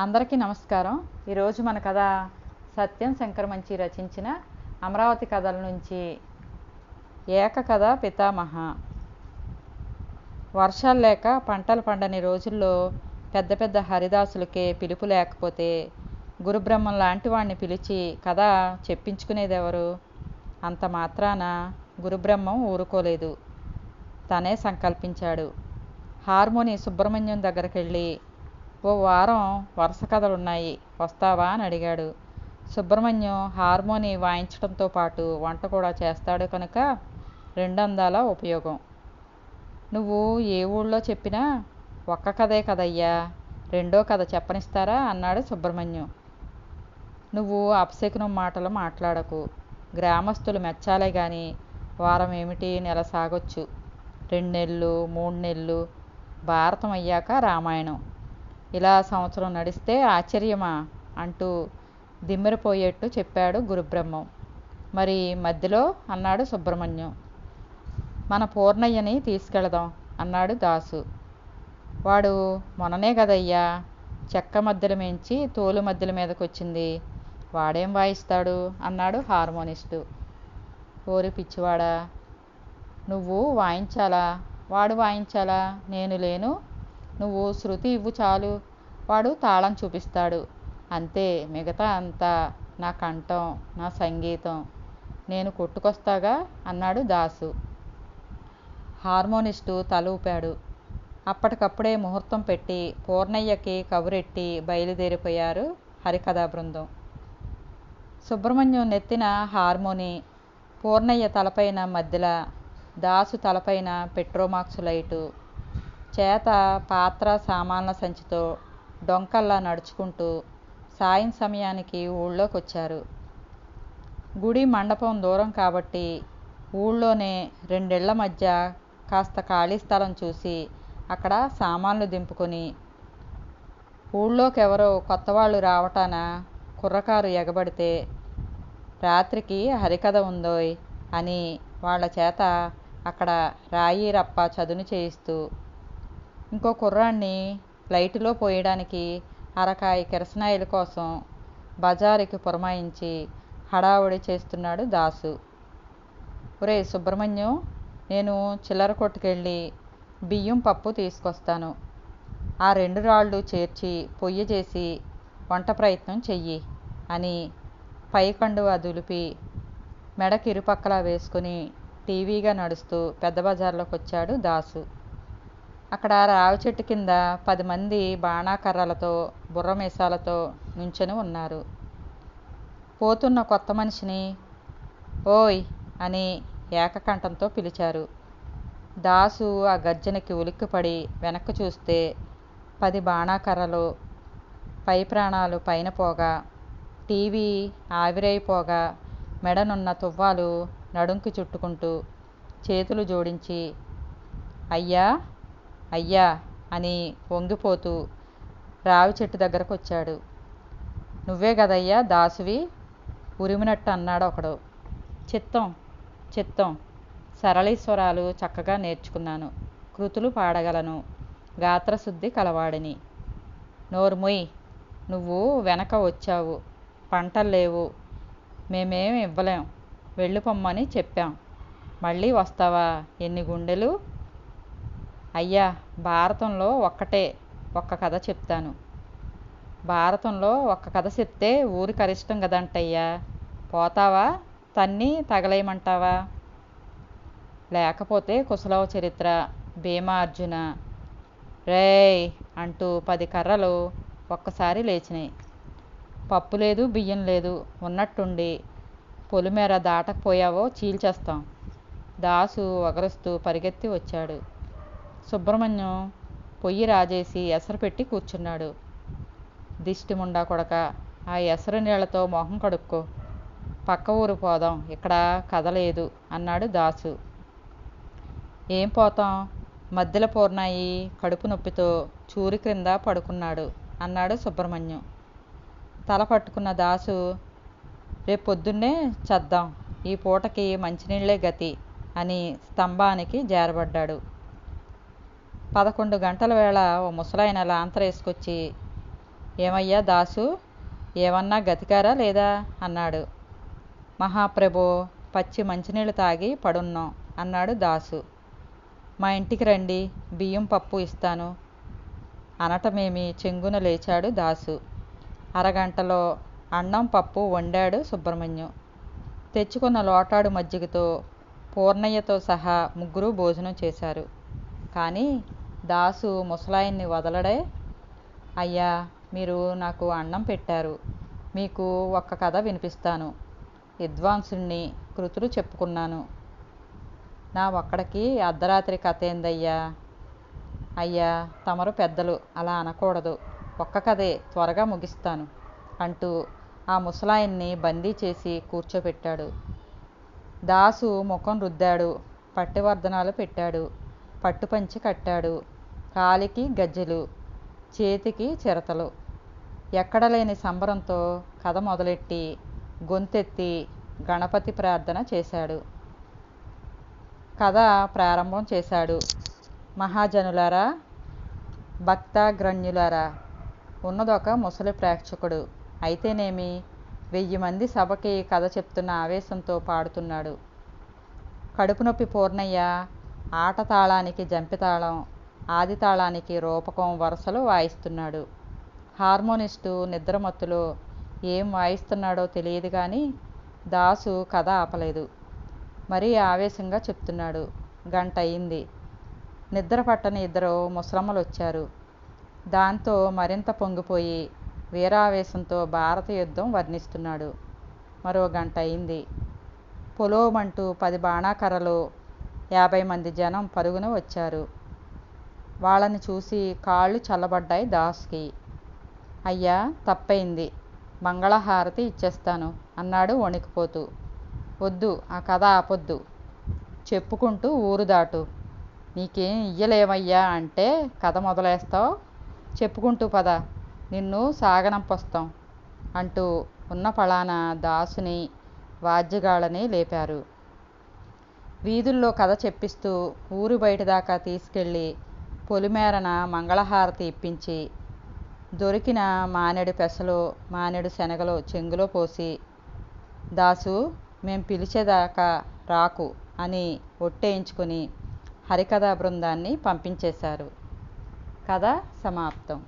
అందరికీ నమస్కారం. ఈరోజు మన కథ సత్యం శంకర్ మంచి రచించిన అమరావతి కథల నుంచి ఏక కథ పితామహ. వర్షాలు లేక పంటలు పండని రోజుల్లో పెద్ద పెద్ద హరిదాసులకే పిలుపు లేకపోతే గురుబ్రహ్మం లాంటి వాడిని పిలిచి కథ చెప్పించుకునేదెవరు? అంత మాత్రాన గురుబ్రహ్మం ఊరుకోలేదు. తనే సంకల్పించాడు. హార్మోని సుబ్రహ్మణ్యం దగ్గరికి వెళ్ళి ఓ వారం వరుస కథలున్నాయి. వస్తావా? అని అడిగాడు. సుబ్రహ్మణ్యం హార్మోని వాయించడంతో పాటు వంట కూడా చేస్తాడు కనుక రెండందాల ఉపయోగం. నువ్వు ఏ ఊళ్ళో చెప్పినా ఒక్క కథే కదయ్యా. రెండో కథ చెప్పనిస్తారా? అన్నాడు సుబ్రహ్మణ్యం. నువ్వు అపశకునం మాటలు మాట్లాడకు. గ్రామస్తులు మెచ్చాలే కానీ వారం ఏమిటి? నెల సాగొచ్చు. రెండు నెలలు మూడు నెలలు భారతం అయ్యాక రామాయణం. ఇలా సంవత్సరం నడిస్తే ఆశ్చర్యమా అంటూ దిమ్మెరపోయేట్టు చెప్పాడు గురుబ్రహ్మం. మరి మధ్యలో అన్నాడు సుబ్రహ్మణ్యం. మన పూర్ణయ్యని తీసుకెళదాం అన్నాడు దాసు. వాడు మొన్ననే కదయ్యా చెక్క మధ్యలు మించి తోలు మధ్యల మీదకొచ్చింది. వాడేం వాయిస్తాడు అన్నాడు హార్మోనిస్టు. ఓరి పిచ్చివాడా నువ్వు వాయించాలా? వాడు వాయించాలా? నేను లేను నువ్వు శృతి ఇవ్వు చాలు. వాడు తాళం చూపిస్తాడు. అంతే మిగతా అంతా నా కంఠం నా సంగీతం. నేను కొట్టుకొస్తాగా? అన్నాడు దాసు. హార్మోనిస్టు తల ఊపాడు. అప్పటికప్పుడే ముహూర్తం పెట్టి పూర్ణయ్యకి కబురెట్టి బయలుదేరిపోయారు హరికథా బృందం. సుబ్రహ్మణ్యం నెత్తిన హార్మోని పూర్ణయ్య తలపైన మధ్యల దాసు తలపైన పెట్రోమాక్స్ లైటు చేత పాత్ర సామాన్ల సంచితో డొంకల్లా నడుచుకుంటూ సాయం సమయానికి ఊళ్ళోకి వచ్చారు గుడి మండపం దూరం కాబట్టి ఊళ్ళోనే రెండేళ్ళ మధ్య కాస్త ఖాళీ స్థలం చూసి అక్కడ సామాన్లు దింపుకొని ఊళ్ళోకి ఎవరో కొత్త వాళ్ళు రావటాన కుర్రకారు ఎగబడితే రాత్రికి హరికథ ఉందోయ్ అని వాళ్ళ చేత అక్కడ రాయి రప్ప చదును చేయిస్తూ ఇంకో కుర్రాన్ని లైటులో పోయడానికి అరకాయ కిరసనాయిల కోసం బజారుకి పురమాయించి హడావుడి చేస్తున్నాడు దాసు. ఒరే సుబ్రహ్మణ్యం నేను చిల్లర కొట్టుకెళ్ళి బియ్యం పప్పు తీసుకొస్తాను. ఆ రెండు రాళ్ళు చేర్చి పొయ్యి చేసి వంట ప్రయత్నం చెయ్యి అని పైకండువ దులిపి మెడకి ఇరుపక్కలా వేసుకుని టీవీగా నడుస్తూ పెద్ద బజార్లోకి వచ్చాడు దాసు. అక్కడ రావి చెట్టు కింద పది మంది బాణాకర్రలతో బుర్ర మీసాలతో నుంచొని ఉన్నారు. పోతున్న కొత్త మనిషిని ఓయ్ అని ఏకకంఠంతో పిలిచారు. దాసు ఆ గర్జనకి ఉలిక్కిపడి వెనక్కి చూస్తే పది బాణాకర్రలు పై ప్రాణాలు పైన పోగా టీవీ ఆవిరైపోగా మెడనున్న తువ్వాలు నడుంకి చుట్టుకుంటూ చేతులు జోడించి అయ్యా అయ్యా అని వంగిపోతూ రావి చెట్టు దగ్గరకు వచ్చాడు నువ్వే కదయ్యా దాసువి? ఉరిమినట్టు అన్నాడు ఒకడు. చిత్తం చిత్తం సరళీశ్వరాలు చక్కగా నేర్చుకున్నాను. కృతులు పాడగలను. గాత్రశుద్ధి కలవాడిని. నోర్ముయ్ నువ్వు వెనక వచ్చావు. పంటలు లేవు. మేమేం ఇవ్వలేం. వెళ్ళిపోమ్మని చెప్పాం. మళ్ళీ వస్తావా? ఎన్ని గుండెలు? అయ్యా భారతంలో ఒక్కటే ఒక్క కథ చెప్తాను. భారతంలో ఒక్క కథ చెప్తే ఊరి కరిష్టం కదంటయ్యా. పోతావా? తన్ని తగలేయమంటావా? లేకపోతే కుశలవ చరిత్ర భీమార్జున రేయ్ అంటూ పది కర్రలు ఒక్కసారి లేచినాయి. పప్పు లేదు బియ్యం లేదు ఉన్నట్టుండి పొలిమేర దాటకపోయావో చీల్చేస్తాం. దాసు ఒగరుస్తూ పరిగెత్తి వచ్చాడు. సుబ్రహ్మణ్యం పొయ్యి రాజేసి ఎసరు పెట్టి కూర్చున్నాడు. దిష్టిముండా కొడక ఆ ఎసరు నీళ్ళతో మొహం కడుక్కో. పక్క ఊరు పోదాం ఇక్కడ కదలేదు అన్నాడు దాసు. ఏం పోతాం? మధ్యలో పూర్ణాయి కడుపు నొప్పితో చూరి క్రింద పడుకున్నాడు అన్నాడు సుబ్రహ్మణ్యం. తల పట్టుకున్న దాసు రేపు పొద్దున్నే చద్దాం ఈ పూటకి మంచినీళ్ళే గతి అని స్తంభానికి జారబడ్డాడు. పదకొండు గంటల వేళ ఓ ముసలాయన లాంతరేసుకొచ్చి ఏమయ్యా దాసు ఏమన్నా గతికారా లేదా? అన్నాడు. మహాప్రభు పచ్చి మంచినీళ్ళు తాగి పడున్నాం అన్నాడు దాసు. మా ఇంటికి రండి బియ్యం పప్పు ఇస్తాను అనటమేమి చెంగున లేచాడు దాసు. అరగంటలో అన్నం పప్పు వండాడు సుబ్రహ్మణ్యం. తెచ్చుకున్న లోటాడు మజ్జిగతో పూర్ణయ్యతో సహా ముగ్గురు భోజనం చేశారు. కానీ దాసు ముసలాయన్ని వదలడే? అయ్యా మీరు నాకు అన్నం పెట్టారు. మీకు ఒక్క కథ వినిపిస్తాను. విద్వాంసుణ్ణి కృతులు చెప్పుకున్నాను. నా ఒక్కడికి అర్ధరాత్రి కథ ఏందయ్యా అయ్యా తమరు పెద్దలు అలా అనకూడదు. ఒక్క కథే త్వరగా ముగిస్తాను అంటూ ఆ ముసలాయన్ని బందీ చేసి కూర్చోబెట్టాడు. దాసు ముఖం రుద్దాడు పట్టివర్ధనాలు పెట్టాడు పట్టుపంచి కట్టాడు. కాలికి గజ్జెలు చేతికి చిరతలు. ఎక్కడలేని సంబరంతో కథ మొదలెట్టి గొంతెత్తి గణపతి ప్రార్థన చేశాడు. కథ ప్రారంభం చేశాడు. మహాజనులారా భక్తాగ్రణ్యులారా ఉన్నదొక ముసలి ప్రేక్షకుడు. అయితేనేమి? వెయ్యి మంది సభకి కథ చెప్తున్న ఆవేశంతో పాడుతున్నాడు. కడుపు నొప్పి పూర్ణయ్య ఆట తాళానికి జంపితాళం. ఆది తాళానికి రూపకం వరుసలు వాయిస్తున్నాడు. హార్మోనిస్టు నిద్రమత్తులో ఏం వాయిస్తున్నాడో తెలియదు కానీ దాసు కథ ఆపలేదు. మరీ ఆవేశంగా చెప్తున్నాడు. గంట అయింది నిద్ర పట్టని ఇద్దరు ముసలమ్మలు వచ్చారు దాంతో మరింత పొంగిపోయి వీరావేశంతో భారత యుద్ధం వర్ణిస్తున్నాడు. మరో గంట అయింది పొలోమంటూ పది బాణాకర్రలు యాభై మంది జనం పరుగున వచ్చారు. వాళ్ళని చూసి కాళ్ళు చల్లబడ్డాయి దాస్కి. అయ్యా తప్పయింది మంగళహారతి ఇచ్చేస్తాను అన్నాడు వణికిపోతూ. వద్దు ఆ కథ ఆపొద్దు. చెప్పుకుంటూ ఊరు దాటు. నీకేం ఇయ్యలేమయ్యా అంటే కథ మొదలేస్తావు? చెప్పుకుంటూ పద. నిన్ను సాగనంపొస్తాం అంటూ ఉన్న ఫలానా దాసుని వాద్యగాళ్ళని లేపారు. వీధుల్లో కథ చెప్పిస్తూ ఊరు బయట దాకా తీసుకెళ్ళి పొలిమేరన మంగళహారతి ఇప్పించి దొరికిన మానేడు పెసలు మానేడు శనగలు చెంగులో పోసి దాసు మేం పిలిచేదాకా రాకు అని ఒట్టేయించుకుని హరికథా బృందాన్ని పంపించేశారు. కథ సమాప్తం.